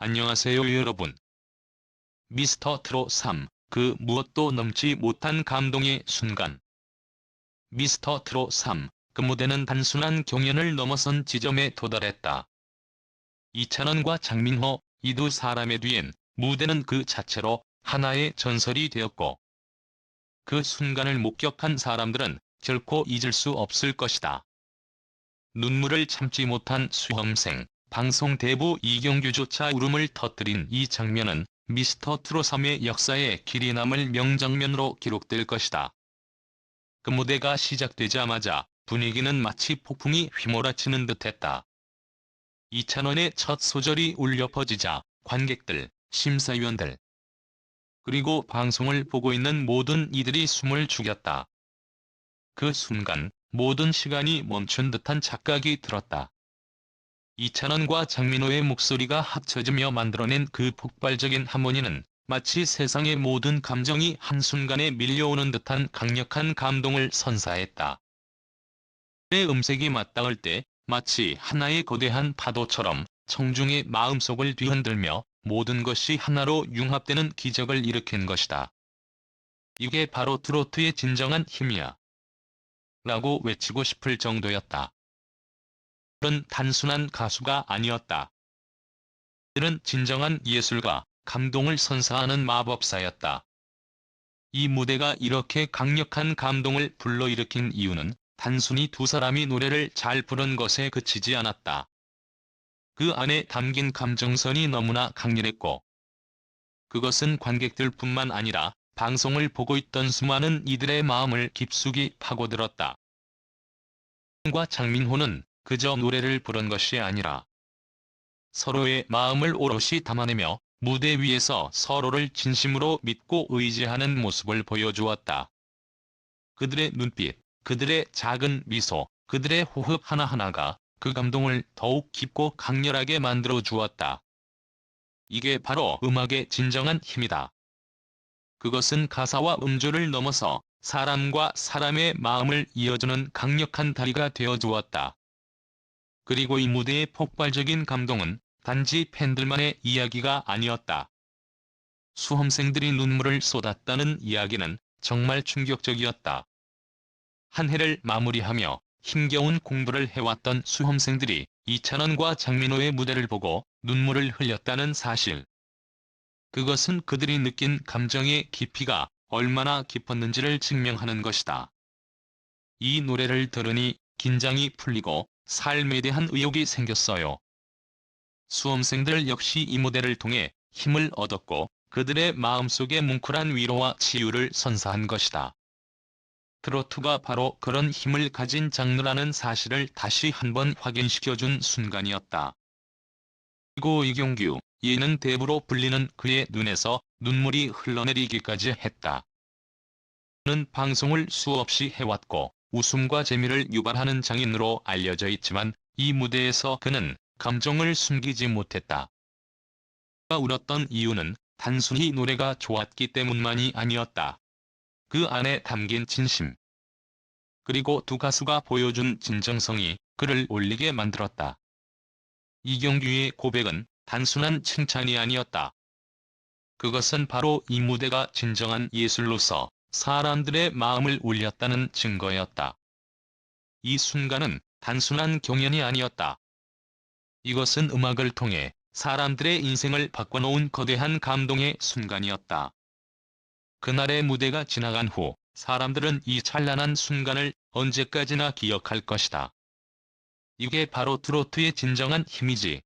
안녕하세요 여러분. 미스터 트롯 3, 그 무엇도 넘지 못한 감동의 순간. 미스터 트롯 3, 그 무대는 단순한 경연을 넘어선 지점에 도달했다. 이찬원과 장민호, 이 두 사람의 뒤엔 무대는 그 자체로 하나의 전설이 되었고, 그 순간을 목격한 사람들은 결코 잊을 수 없을 것이다. 눈물을 참지 못한 수험생, 방송 대부 이경규조차 울음을 터뜨린 이 장면은 미스터 트롯 3의 역사에 길이 남을 명장면으로 기록될 것이다. 그 무대가 시작되자마자 분위기는 마치 폭풍이 휘몰아치는 듯했다. 이찬원의 첫 소절이 울려 퍼지자 관객들, 심사위원들, 그리고 방송을 보고 있는 모든 이들이 숨을 죽였다. 그 순간 모든 시간이 멈춘 듯한 착각이 들었다. 이찬원과 장민호의 목소리가 합쳐지며 만들어낸 그 폭발적인 하모니는 마치 세상의 모든 감정이 한순간에 밀려오는 듯한 강력한 감동을 선사했다. 의 음색이 맞닿을 때 마치 하나의 거대한 파도처럼 청중의 마음속을 뒤흔들며 모든 것이 하나로 융합되는 기적을 일으킨 것이다. 이게 바로 트로트의 진정한 힘이야. 라고 외치고 싶을 정도였다. 그는 단순한 가수가 아니었다. 그는 진정한 예술가, 감동을 선사하는 마법사였다. 이 무대가 이렇게 강력한 감동을 불러일으킨 이유는 단순히 두 사람이 노래를 잘 부른 것에 그치지 않았다. 그 안에 담긴 감정선이 너무나 강렬했고, 그것은 관객들뿐만 아니라 방송을 보고 있던 수많은 이들의 마음을 깊숙이 파고들었다. 과 장민호는 그저 노래를 부른 것이 아니라 서로의 마음을 오롯이 담아내며 무대 위에서 서로를 진심으로 믿고 의지하는 모습을 보여주었다. 그들의 눈빛, 그들의 작은 미소, 그들의 호흡 하나하나가 그 감동을 더욱 깊고 강렬하게 만들어 주었다. 이게 바로 음악의 진정한 힘이다. 그것은 가사와 음조를 넘어서 사람과 사람의 마음을 이어주는 강력한 다리가 되어 주었다. 그리고 이 무대의 폭발적인 감동은 단지 팬들만의 이야기가 아니었다. 수험생들이 눈물을 쏟았다는 이야기는 정말 충격적이었다. 한 해를 마무리하며 힘겨운 공부를 해왔던 수험생들이 이찬원과 장민호의 무대를 보고 눈물을 흘렸다는 사실. 그것은 그들이 느낀 감정의 깊이가 얼마나 깊었는지를 증명하는 것이다. 이 노래를 들으니 긴장이 풀리고 삶에 대한 의욕이 생겼어요. 수험생들 역시 이 무대를 통해 힘을 얻었고 그들의 마음속에 뭉클한 위로와 치유를 선사한 것이다. 트로트가 바로 그런 힘을 가진 장르라는 사실을 다시 한번 확인시켜준 순간이었다. 그리고 이경규, 예능 대부로 불리는 그의 눈에서 눈물이 흘러내리기까지 했다. 그는 방송을 수없이 해왔고 웃음과 재미를 유발하는 장인으로 알려져 있지만 이 무대에서 그는 감정을 숨기지 못했다. 그가 울었던 이유는 단순히 노래가 좋았기 때문만이 아니었다. 그 안에 담긴 진심. 그리고 두 가수가 보여준 진정성이 그를 올리게 만들었다. 이경규의 고백은 단순한 칭찬이 아니었다. 그것은 바로 이 무대가 진정한 예술로서 사람들의 마음을 울렸다는 증거였다. 이 순간은 단순한 경연이 아니었다. 이것은 음악을 통해 사람들의 인생을 바꿔놓은 거대한 감동의 순간이었다. 그날의 무대가 지나간 후 사람들은 이 찬란한 순간을 언제까지나 기억할 것이다. 이게 바로 트로트의 진정한 힘이지.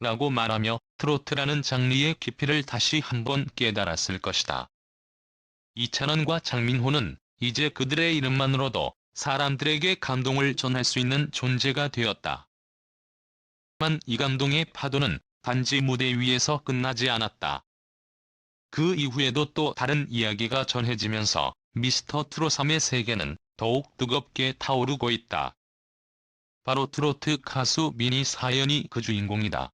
라고 말하며 트로트라는 장르의 깊이를 다시 한번 깨달았을 것이다. 이찬원과 장민호는 이제 그들의 이름만으로도 사람들에게 감동을 전할 수 있는 존재가 되었다. 하지만 이 감동의 파도는 단지 무대 위에서 끝나지 않았다. 그 이후에도 또 다른 이야기가 전해지면서 미스터 트롯 3의 세계는 더욱 뜨겁게 타오르고 있다. 바로 트로트 가수 미니 사연이 그 주인공이다.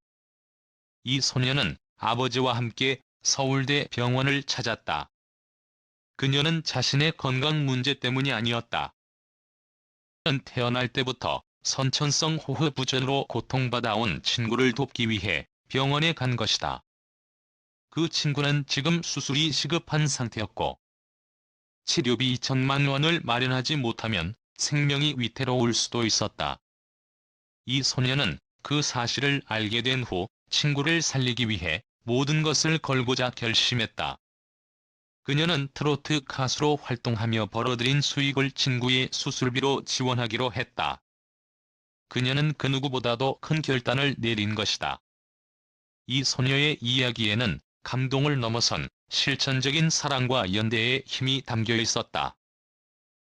이 소녀는 아버지와 함께 서울대 병원을 찾았다. 그녀는 자신의 건강 문제 때문이 아니었다. 태어날 때부터 선천성 호흡 부전으로 고통받아온 친구를 돕기 위해 병원에 간 것이다. 그 친구는 지금 수술이 시급한 상태였고 치료비 2천만 원을 마련하지 못하면 생명이 위태로울 수도 있었다. 이 소녀는 그 사실을 알게 된 후 친구를 살리기 위해 모든 것을 걸고자 결심했다. 그녀는 트로트 가수로 활동하며 벌어들인 수익을 친구의 수술비로 지원하기로 했다. 그녀는 그 누구보다도 큰 결단을 내린 것이다. 이 소녀의 이야기에는 감동을 넘어선 실천적인 사랑과 연대의 힘이 담겨 있었다.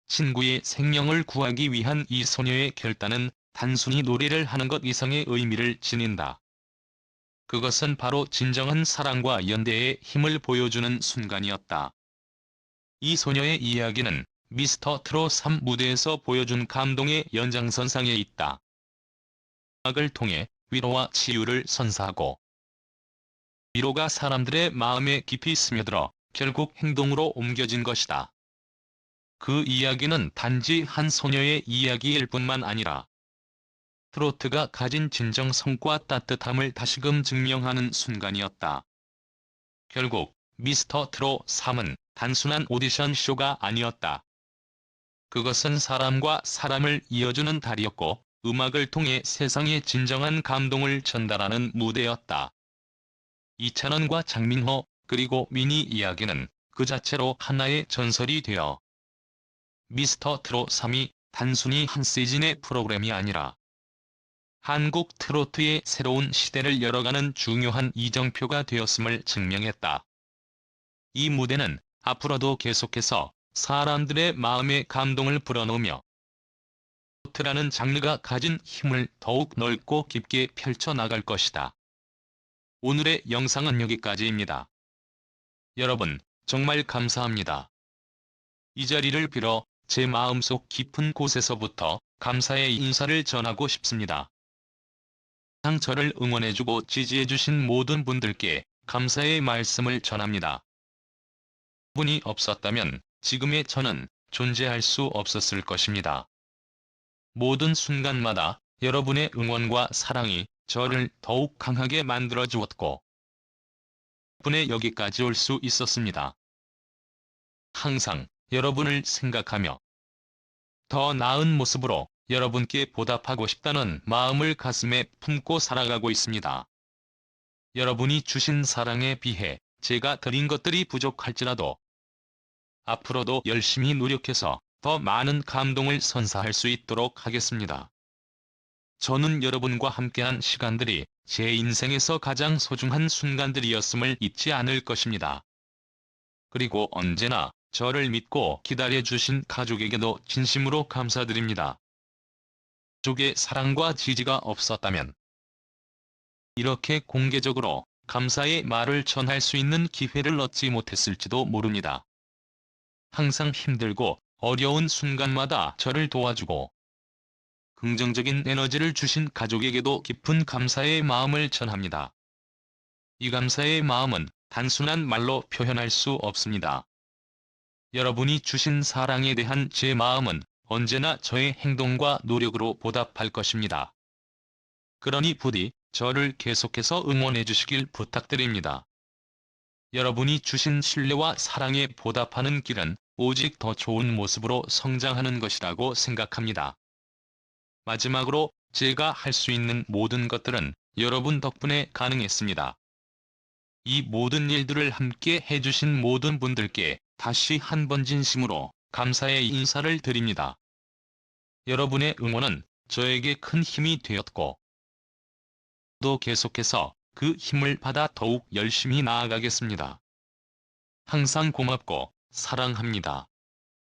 친구의 생명을 구하기 위한 이 소녀의 결단은 단순히 노래를 하는 것 이상의 의미를 지닌다. 그것은 바로 진정한 사랑과 연대의 힘을 보여주는 순간이었다. 이 소녀의 이야기는 미스터 트롯 3 무대에서 보여준 감동의 연장선상에 있다. 음악을 통해 위로와 치유를 선사하고 위로가 사람들의 마음에 깊이 스며들어 결국 행동으로 옮겨진 것이다. 그 이야기는 단지 한 소녀의 이야기일 뿐만 아니라 트로트가 가진 진정성과 따뜻함을 다시금 증명하는 순간이었다. 결국 미스터 트롯 3은 단순한 오디션 쇼가 아니었다. 그것은 사람과 사람을 이어주는 달이었고 음악을 통해 세상에 진정한 감동을 전달하는 무대였다. 이찬원과 장민호 그리고 미니 이야기는 그 자체로 하나의 전설이 되어 미스터 트롯 3이 단순히 한 시즌의 프로그램이 아니라 한국 트로트의 새로운 시대를 열어가는 중요한 이정표가 되었음을 증명했다. 이 무대는 앞으로도 계속해서 사람들의 마음에 감동을 불어넣으며 트로트라는 장르가 가진 힘을 더욱 넓고 깊게 펼쳐나갈 것이다. 오늘의 영상은 여기까지입니다. 여러분, 정말 감사합니다. 이 자리를 빌어 제 마음속 깊은 곳에서부터 감사의 인사를 전하고 싶습니다. 항상 저를 응원해주고 지지해주신 모든 분들께 감사의 말씀을 전합니다. 분이 없었다면 지금의 저는 존재할 수 없었을 것입니다. 모든 순간마다 여러분의 응원과 사랑이 저를 더욱 강하게 만들어 주었고 분에 여기까지 올 수 있었습니다. 항상 여러분을 생각하며 더 나은 모습으로 여러분께 보답하고 싶다는 마음을 가슴에 품고 살아가고 있습니다. 여러분이 주신 사랑에 비해 제가 드린 것들이 부족할지라도 앞으로도 열심히 노력해서 더 많은 감동을 선사할 수 있도록 하겠습니다. 저는 여러분과 함께한 시간들이 제 인생에서 가장 소중한 순간들이었음을 잊지 않을 것입니다. 그리고 언제나 저를 믿고 기다려주신 가족에게도 진심으로 감사드립니다. 가족의 사랑과 지지가 없었다면 이렇게 공개적으로 감사의 말을 전할 수 있는 기회를 얻지 못했을지도 모릅니다. 항상 힘들고 어려운 순간마다 저를 도와주고 긍정적인 에너지를 주신 가족에게도 깊은 감사의 마음을 전합니다. 이 감사의 마음은 단순한 말로 표현할 수 없습니다. 여러분이 주신 사랑에 대한 제 마음은 언제나 저의 행동과 노력으로 보답할 것입니다. 그러니 부디 저를 계속해서 응원해 주시길 부탁드립니다. 여러분이 주신 신뢰와 사랑에 보답하는 길은 오직 더 좋은 모습으로 성장하는 것이라고 생각합니다. 마지막으로 제가 할 수 있는 모든 것들은 여러분 덕분에 가능했습니다. 이 모든 일들을 함께 해주신 모든 분들께 다시 한 번 진심으로 감사의 인사를 드립니다. 여러분의 응원은 저에게 큰 힘이 되었고 또 계속해서 그 힘을 받아 더욱 열심히 나아가겠습니다. 항상 고맙고 사랑합니다.